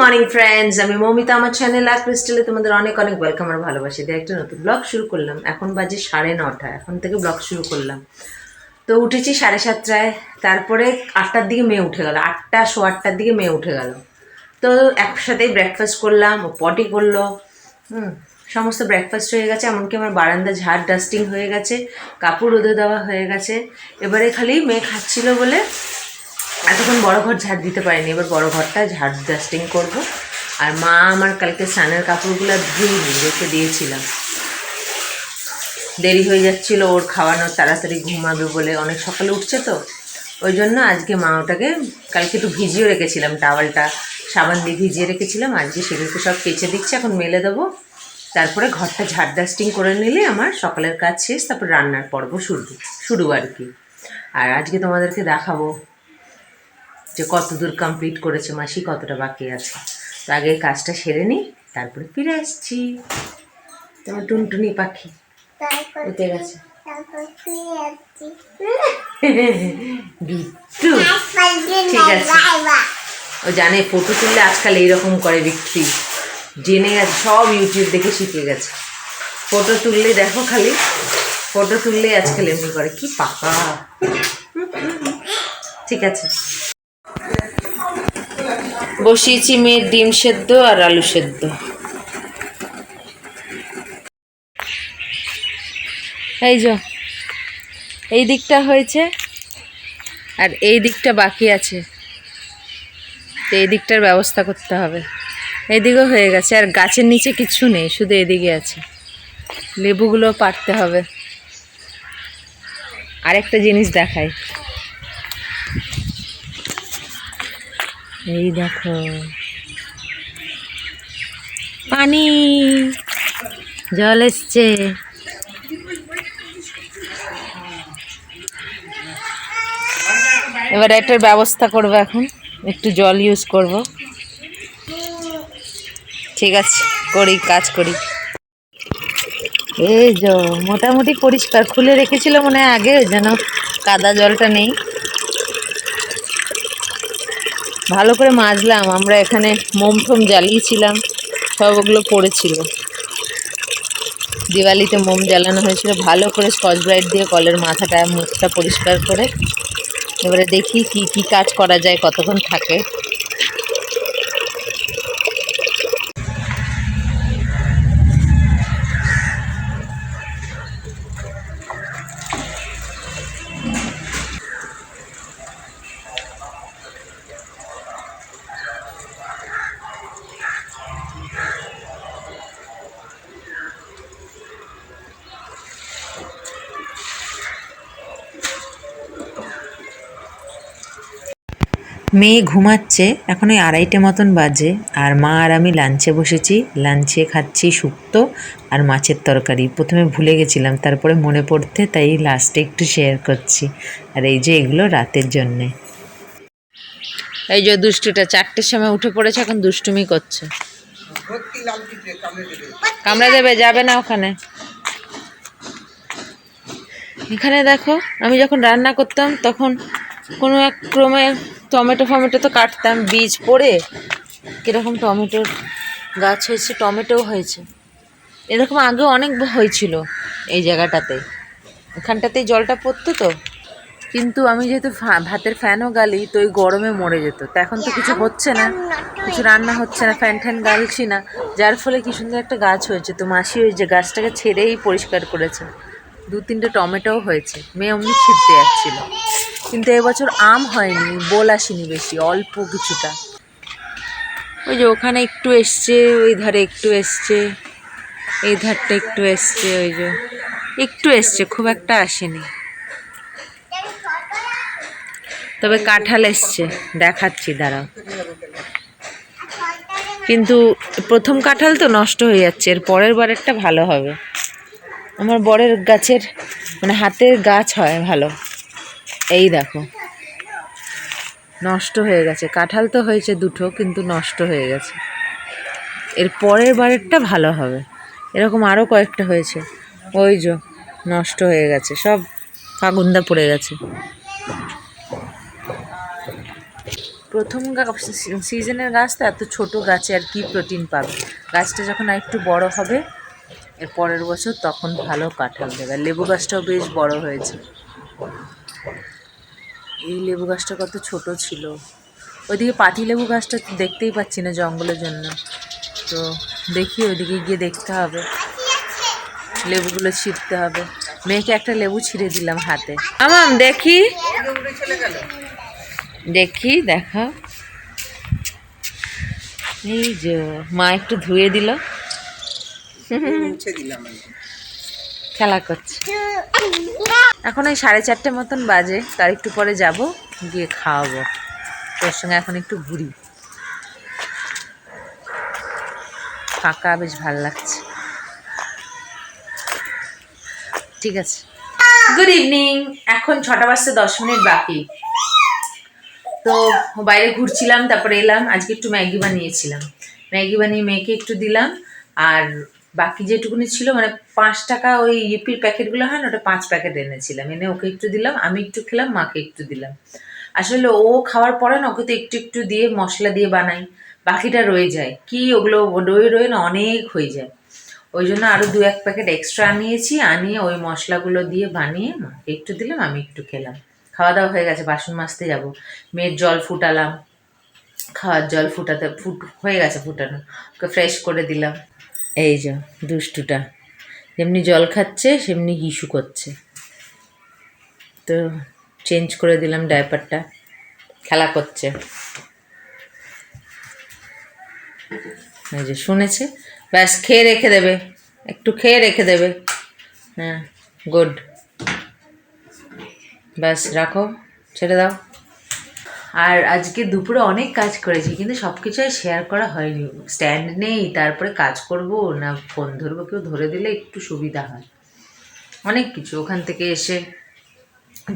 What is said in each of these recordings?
Morning friends, আমি মৌমিতা, আমার channel আর ক্রিস্টালে তোমাদের অনেক অনেক ওয়েলকাম আর ভালোবাসি। দিয়ে একটা নতুন ব্লগ শুরু করলাম। এখন বাজে সাড়ে নটা। এখন থেকে ব্লগ শুরু করলাম। তো উঠেছি সাড়ে সাতটায়। তারপরে আটটার দিকে মেয়ে উঠে গেল। আটটা শো আটটার দিকে মেয়ে উঠে গেল। তো একসাথেই ব্রেকফাস্ট করলাম, ও পটি করল। হুম, সমস্ত ব্রেকফাস্ট হয়ে গেছে। এমনকি আমার বারান্দা ঝাড় ডাস্টিং হয়ে গেছে। কাপড় রোদে দেওয়া হয়ে গেছে। এবারে খালি মেয়ে খাচ্ছিল বলে এতক্ষণ বড় ঘর ঝাড় দিতে পারিনি, এবার বড় ঘরটা ঝাড় ডাস্টিং করব। আর মা আমার কালকে স্নানের কাপড়গুলো ধুয়ে রেখে দিয়েছিলাম। দেরি হয়ে যাচ্ছিল, ওর খাওয়ানোর তাড়াতাড়ি ঘুমাবে বলে অনেক সকালে উঠছে তো। ওই জন্য আজকে মা ওটাকে কালকে একটু ভিজিয়ে রেখেছিলাম, টাওয়ালটা সাবান দিয়ে ভিজিয়ে রেখেছিলাম। আজকে সেগুলোকে সব কেচে দিচ্ছে, এখন মেলে দেবো। তারপরে ঘরটা ঝাড় ডাস্টিং করে নিলে আমার সকালের কাজ শেষ, তারপর রান্নার পর্ব শুরু শুরু আর কি। আর আজকে তোমাদেরকে দেখাবো যে কত দূর কমপ্লিট করেছে মাসি কতটা বাকি আছে? তো আগে কাজটা সেরে নিই তারপরে ফিরে আসছি। তোমার টুনটুনি পাখি উঠে গেছে। বিট্টু। ঠিক আছে। ও জানে ফটো তুললে আজকাল এইরকম করে বিক্রি। জেনে গেছে সব ইউটিউব দেখে শিখে গেছে। ফটো তুললে দেখো খালি ফটো তুললেই আজকাল এমনি করে কি পাকা। ঠিক আছে। বসিয়েছি মেয়ের ডিম সেদ্ধ আর আলু সেদ্ধ। এই যে, এই দিকটা হয়েছে আর এই দিকটা বাকি আছে। তো এই দিকটার ব্যবস্থা করতে হবে। এদিকেও হয়ে গেছে আর গাছের নিচে কিছু নেই, শুধু এদিকে আছে। লেবুগুলো পারতে হবে। আরেকটা জিনিস দেখাই। এই দেখো। পানি। জল এসছে। এবার এটার ব্যবস্থা করব এখন। একটু জল ইউজ করব। ঠিক আছে, করি, কাজ করি। এই যো, মোটামুটি পরিষ্কার। খুলে রেখেছিল মনে আগে, যেন কাদা জলটা নেই। ভালো করে মাজলাম। আমরা এখানে মোম টোম জ্বালিয়েছিলাম, সব ওগুলো পড়েছিল। দিওয়ালিতে মোম জ্বালানো হয়েছিল, ভালো করে স্কচ ব্রাইট দিয়ে কলের মাথাটা, মুখটা পরিষ্কার করে। এবারে দেখি কি কি কাজ করা যায়, কতক্ষণ থাকে। মেয়ে ঘুমাচ্ছে, এখন ওই আড়াইটে মতন বাজে। আর মা আর আমি লাঞ্চে বসেছি। লাঞ্চে খাচ্ছি শুক্তো আর মাছের তরকারি। প্রথমে ভুলে গেছিলাম, তারপরে মনে পড়তে, তাই লাস্টে একটু শেয়ার করছি। আর এই যে এগুলো রাতের জন্যে। এই যে দুষ্টুটা চারটের সময় উঠে পড়েছে, এখন দুষ্টুমি করছে। কামড়া দেবে, যাবে না ওখানে। এখানে দেখো, আমি যখন রান্না করতাম, তখন কোনো এক ক্রমে টমেটো ফমেটো তো কাটতাম, বীজ পড়ে কীরকম টমেটোর গাছ হয়েছে, টমেটোও হয়েছে। এরকম আগে অনেক হয়েছিল এই জায়গাটাতে। এখানটাতেই জলটা পড়তো তো। কিন্তু আমি যেহেতু ভাতের ফ্যানও গালি, তো ওই গরমে মরে যেত। তো এখন তো কিছু হচ্ছে না, কিছু রান্না হচ্ছে না, ফ্যান ট্যান গালছি না। যার ফলে কি সুন্দর একটা গাছ হয়েছে। তো মাসি ওই যে গাছটাকে ছেড়েই পরিষ্কার করেছে। দু তিনটে টমেটোও হয়েছে, মেয়ে অমনি ছিটতে যাচ্ছিল। কিন্তু এবছর আম হয়নি, বোল আসেনি বেশি, অল্প কিছুটা। ওই যে ওখানে একটু এসছে, ওই ধারে একটু এসছে, এই ধারটা একটু এসছে, ওই যে। একটু এসছে, খুব একটা আসেনি। তবে কাঁঠাল এসছে, দেখাচ্ছি, দাঁড়াও। কিন্তু প্রথম কাঁঠাল তো নষ্ট হয়ে যাচ্ছে, এর পরের বারেরটা ভালো হবে। আমার বরের গাছের মানে হাতের গাছ হয় ভালো। এই দেখো। নষ্ট হয়ে গেছে। কাঁঠাল তো হয়েছে দুটো, কিন্তু নষ্ট হয়ে গেছে। এর পরের বারেরটা ভালো হবে। এরকম আরও কয়েকটা হয়েছে। ওই যে, নষ্ট হয়ে গেছে। সব ফাগুন্দা পড়ে গেছে। প্রথম সিজনের গাছ তো এত ছোট গাছে আর কি প্রোটিন পাবে? গাছটা যখন আর একটু বড় হবে, এর পরের বছর তখন ভালো কাঁঠাল দেবে। লেবু গাছটাও বেশ বড় হয়েছে। এই লেবু গাছটা কত ছোট ছিল। ওইদিকে পাতি লেবু গাছটা দেখতেই পাচ্ছি না জঙ্গলের জন্য। তো দেখি ওইদিকে গিয়ে দেখতে হবে। লেবুগুলো ছিঁড়তে হবে। মেয়েকে একটা লেবু ছিঁড়ে দিলাম হাতে। আমাম দেখি। দেখি, দেখা। এই যে, মা একটু ধুয়ে দিল। দিলাম। খেলা করছে। এখন ওই সাড়ে চারটে মতন বাজে তার একটু পরে যাব, গিয়ে খাওয়াবো। তোর সঙ্গে এখন একটু ঘুরি। ফাঁকা বেশ ভালো লাগছে। ঠিক আছে। গুড ইভিনিং এখন ছটা বাজতে দশ মিনিট বাকি। তো বাইরে ঘুরছিলাম, তারপরে এলাম। আজকে একটু ম্যাগি বানিয়েছিলাম। ম্যাগি বানিয়ে মেয়েকে একটু দিলাম, আর বাকি যেটুকুনি ছিল মানে পাঁচ টাকা ওই ইপির প্যাকেটগুলো হয় না, ওটা পাঁচ প্যাকেট এনেছিলাম। এনে ওকে একটু দিলাম, আমি একটু খেলাম, মাকে একটু দিলাম। আসলে ও খাওয়ার পরে না, ওকে তো একটু একটু দিয়ে মশলা দিয়ে বানাই, বাকিটা রয়ে যায়। কি ওগুলো রয়ে রয়ে না অনেক হয়ে যায়। ওই জন্য আরও দু এক প্যাকেট এক্সট্রা আনিয়েছি, আনিয়ে ওই মশলাগুলো দিয়ে বানিয়ে মাকে একটু দিলাম, আমি একটু খেলাম। খাওয়া দাওয়া হয়ে গেছে, বাসন মাজতে যাব। মেয়ের জল ফুটালাম। খাওয়ার জল ফুটাতে, ফুট, হয়ে গেছে ফুটানো। ওকে ফ্রেশ করে দিলাম। এই যে, দুষ্টুটা। যেমনি জল খাচ্ছে, সেমনি হিসু করছে। তো চেঞ্জ করে দিলাম ডাইপারটা খেলা করছে। এই যে, শুনেছে? ব্যাস, খেয়ে রেখে দেবে। একটু খেয়ে রেখে দেবে। হ্যাঁ গুড ব্যাস, রাখো। ছেড়ে দাও। আর আজকে দুপুরে অনেক কাজ করেছি, কিন্তু সব কিছু শেয়ার করা হয়নি। স্ট্যান্ড নেই, তারপরে কাজ করব, না ফোন ধরবো, কেউ ধরে দিলে একটু সুবিধা হয়। অনেক কিছু, ওখান থেকে এসে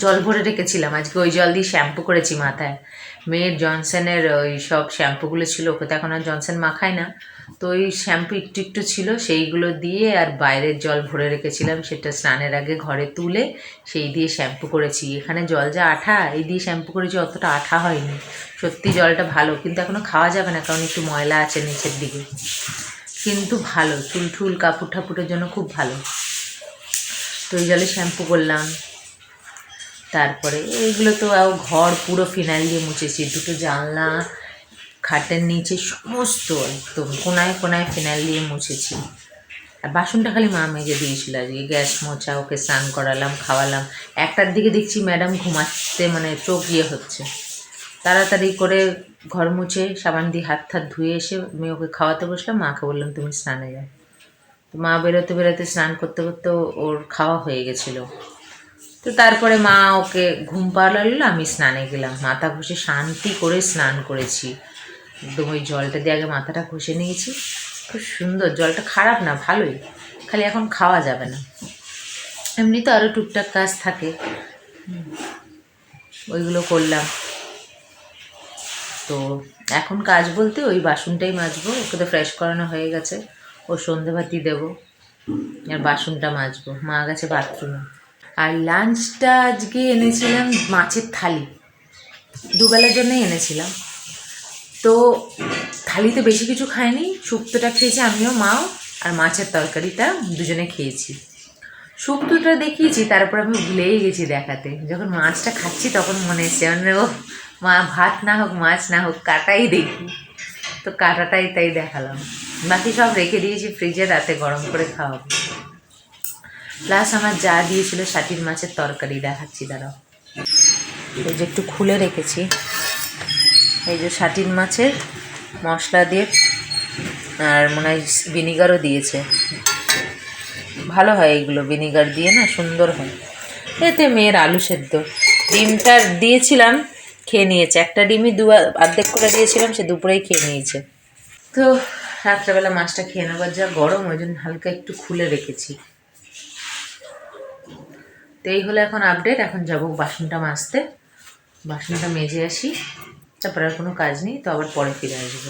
জল ভরে রেখেছিলাম। আজকে ওই জল দিয়ে শ্যাম্পু করেছি মাথায়। মেয়ের জনসনের ওই সব শ্যাম্পুগুলো ছিল, ওকে তো এখন আর জনসন মাখায় না। তো ওই শ্যাম্পু একটু একটু ছিল, সেইগুলো দিয়ে আর বাইরের জল ভরে রেখেছিলাম, সেটা স্নানের আগে ঘরে তুলে সেই দিয়ে শ্যাম্পু করেছি। এখানে জল যা আঠা, এই দিয়ে শ্যাম্পু করেছি, অতটা আঠা হয়নি। সত্যি জলটা ভালো, কিন্তু এখনও খাওয়া যাবে না, কারণ একটু ময়লা আছে নিচের দিকে। কিন্তু ভালো চুল টুল কাপড় ঠাপুরের জন্য খুব ভালো। তো ওই জলে শ্যাম্পু করলাম। তারপরে এইগুলো তো ঘর পুরো ফিনাইল দিয়ে মুছেছি, দুটো জানলা, খাটের নিচে সমস্ত একদম কোনায় কোনায় ফিনাইল দিয়ে মুছেছি। আর বাসনটা খালি মা মেজে দিয়েছিল আজকে, গ্যাস মোছা, ওকে স্নান করালাম, খাওয়ালাম। একটার দিকে দেখছি ম্যাডাম ঘুমাচ্ছে মানে চোখ ইয়ে হচ্ছে। তাড়াতাড়ি করে ঘর মুছে সাবান দিয়ে হাত হাত ধুয়ে এসে আমি ওকে খাওয়াতে বসলাম, মাকে বললাম, তুমি স্নানে যাও। মা বেরোতে বেরোতে স্নান করতে করতে ওর খাওয়া হয়ে গেছিল। তো তারপরে মা ওকে ঘুম পাড়ালো, আমি স্নানে গেলাম। মাথা ঘষে শান্তি করে স্নান করেছি। একদম ওই জলটা দিয়ে আগে মাথাটা ঘষে নিয়েছি। খুব সুন্দর, জলটা খারাপ না, ভালোই। খালি এখন খাওয়া যাবে না। এমনি তো আরও টুকটাক কাজ থাকে। ওইগুলো করলাম। তো এখন কাজ বলতে ওই বাসনটাই মাজবো। ওকে তো ফ্রেশ করানো হয়ে গেছে। ও সন্ধেবাতি দেবো। আর বাসনটা মাজবো। মা গেছে বাথরুমে আর লাঞ্চটা আজকে এনেছিলাম মাছের থালি। দুবেলার জন্যই এনেছিলাম। তো থালিতে বেশি কিছু খাইনি, শুক্তোটা খেয়েছি, আমিও, মাও আর মাছের তরকারিটা দুজনে খেয়েছি। শুক্তোটা দেখিয়েছি, তারপর আমি ভুলেই গেছি দেখাতে। যখন মাছটা খাচ্ছি তখন মনে এসছে ও, মা, ভাত না হোক, মাছ না হোক, কাটাই দেখি। তো কাটাটাই তাই দেখালাম। বাকি সব রেখে দিয়েছি, ফ্রিজে রাতে গরম করে খাওয়াবো। প্লাস আমার যা দিয়েছিল ষাটির মাছের তরকারি, দেখাচ্ছি, দাঁড়াও। এই যে একটু খুলে রেখেছি। এই যে ষাটির মাছের মশলা দিয়ে, আর মনে হয় ভিনিগারও দিয়েছে। ভালো হয় এইগুলো ভিনিগার দিয়ে না সুন্দর হয়। এতে মেয়ের আলু সেদ্ধ। ডিমটা দিয়েছিলাম, খেয়ে নিয়েছে। একটা ডিমই দু অর্ধেক করে দিয়েছিলাম, সে দুপুরেই খেয়ে নিয়েছে। তো রাত্রেবেলা মাছটা খেয়ে নেবার যা গরম, ওই জন্য হালকা একটু খুলে রেখেছি। তো এই হলো এখন আপডেট এখন যাব বাসনটা মাজতে। বাসনটা মেজে আসি, তারপর আর কোনো কাজ নেই, তো আবার পরে ফিরে আসব।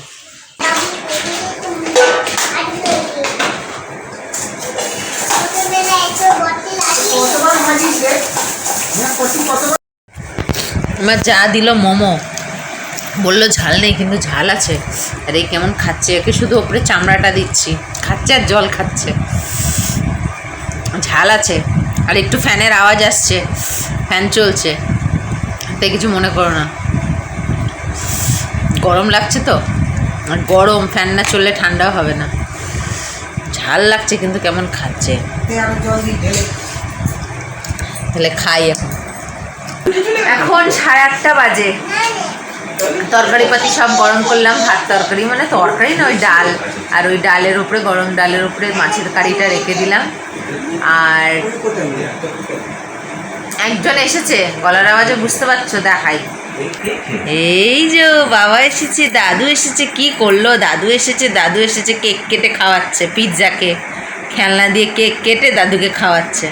আমার যা দিল মোমো, বলল ঝাল নেই কিন্তু ঝাল আছে। আর এই কেমন খাচ্ছে, একে শুধু ওপরে চামড়াটা দিচ্ছি। খাচ্ছে আর জল খাচ্ছে। ঝাল আছে। আর একটু ফ্যানের আওয়াজ আসছে। ফ্যান চলছে। তাই কিছু মনে করো না। গরম লাগছে তো? আর গরম, ফ্যান না চললে ঠান্ডাও হবে না। ঝাল লাগছে কিন্তু কেমন খাচ্ছে। তাহলে খাই এখন। এখন সাড়ে আটটা বাজে। তরকারি পাতি সব গরম করলাম, ভাত তরকারি মানে তরকারি না ওই ডাল। আর ওই ডালের উপরে, গরম ডালের উপরে মাছের কারিটা রেখে দিলাম। আর একজন এসেছে, গলার আওয়াজে বুঝতে পারছ, দেখাই। এই যে বাবা এসেছে, দাদু এসেছে, কি করল? দাদু এসেছে দাদু এসেছে, কেক কেটে খাওয়াচ্ছে, পিৎজাকে। খেলনা দিয়ে কেক কেটে দাদুকে খাওয়াচ্ছে।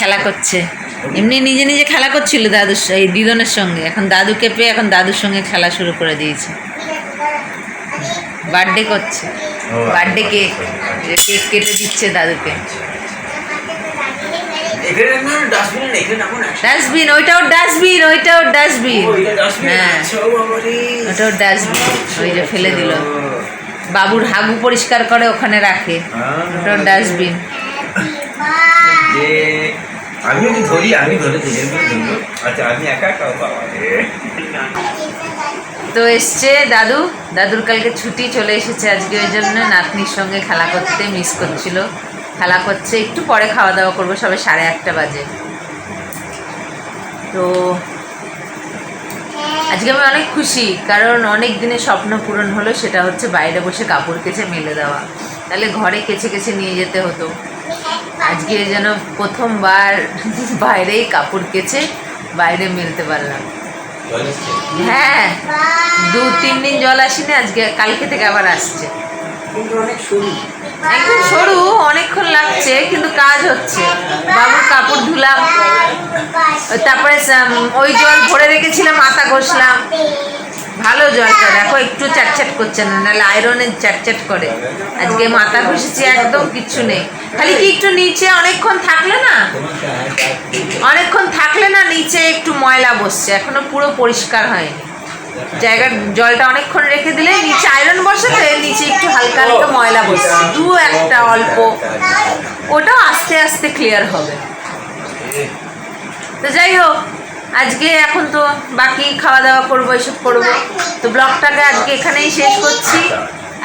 খেলা করছে। এমনি নিজে নিজে খেলা করছিল দাদুর এই দিদনের সঙ্গে। এখন দাদুকে পেয়ে এখন দাদুর সঙ্গে খেলা শুরু করে দিয়েছে। বার্থডে করছে। বার্থডে কেক কেক কেটে দিচ্ছে দাদুকে। ডাস্টবিনে ওইটাও ডাস্টবিন ওইটাও ডাস্টবিন হ্যাঁ। আচ্ছা, ওটাও ডাস্টবিন ওই যে ফেলে দিল। বাবুর হাগু পরিষ্কার করে ওখানে রাখে। ওটাও ডাস্টবিন আমি যদি ধরি, আমি ধরে আচ্ছা আমি একা তো এসছে দাদু। দাদুর কালকে ছুটি চলে এসেছে আজকে, ওই জন্য নাতনির সঙ্গে খেলা করতে মিস করছিল। খেলা করছে, একটু পরে খাওয়া দাওয়া করব, সবে সাড়ে আটটা বাজে। তো আজকে আমি অনেক খুশি, কারণ অনেক দিনের স্বপ্ন পূরণ হলো, সেটা হচ্ছে বাইরে বসে কাপড় কেচে মেলে দেওয়া। তাহলে ঘরে কেচে কেচে নিয়ে যেতে হতো। আজকে যেন প্রথমবার বাইরেই কাপড় কেচে বাইরে মেলতে পারলাম। হ্যাঁ দু তিন দিন জল আসেনি আজকে কালকে থেকে আবার আসছে। কিন্তু সরু। একদম সরু অনেকক্ষণ লাগছে কিন্তু কাজ হচ্ছে। বাবুর কাপড় ধুলাম। তারপরে ওই জল ভরে রেখেছিলাম মাথা ঘষলাম। ভালো জলটা দেখো একটু চ্যাটচ্যাট করছে না, নাহলে আয়রনের চ্যাটচ্যাট করে। আজকে মাথা ঘষেছি, একদম কিচ্ছু নেই। খালি কি একটু নিচে অনেকক্ষণ থাকলে না? অনেকক্ষণ থাকলে না নিচে একটু ময়লা বসছে, এখনও পুরো পরিষ্কার হয়নি। জায়গার জলটা অনেকক্ষণ রেখে দিলে নিচে আয়রন বসাতে নিচে একটু হালকা হালকা ময়লা বসছে। দু একটা অল্প, ওটাও আস্তে আস্তে ক্লিয়ার হবে। তো যাই হোক আজকে এখন তো বাকি খাওয়া দাওয়া করব, এসব করব। তো ব্লগটাকে আজকে এখানেই শেষ করছি।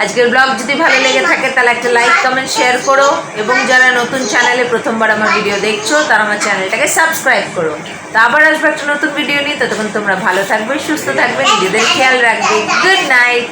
আজকের ব্লগ যদি ভালো লেগে থাকে, তাহলে একটা লাইক কমেন্ট শেয়ার করো। এবং যারা নতুন চ্যানেলে প্রথমবার আমার ভিডিও দেখছ, তারা আমার চ্যানেলটাকে সাবস্ক্রাইব করো। তো আবার আসব একটা নতুন ভিডিও নিয়ে। ততক্ষণ তোমরা ভালো থাকবে, সুস্থ থাকবে, নিজেদের খেয়াল রাখবে। Good night